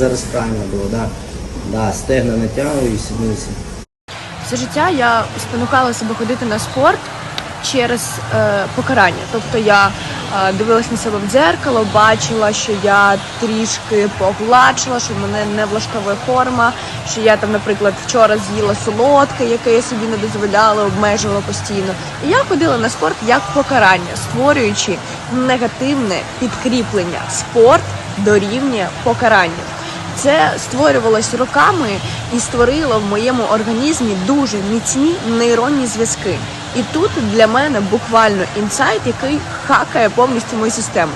зараз правильно було, да. Да, стегна натягую і сідниці. Все життя я спонукала себе ходити на спорт через е, покарання. Тобто я е, дивилась на себе в дзеркало, бачила, що я трішки погладшила, що в мене не влаштовує форма, що я там, наприклад, вчора з'їла солодке, яке я собі не дозволяла, обмежувала постійно. І я ходила на спорт як покарання, створюючи негативне підкріплення. Спорт дорівнює покаранню. Це створювалось роками і створило в моєму організмі дуже міцні нейронні зв'язки. І тут для мене буквально інсайт, який хакає повністю мою систему.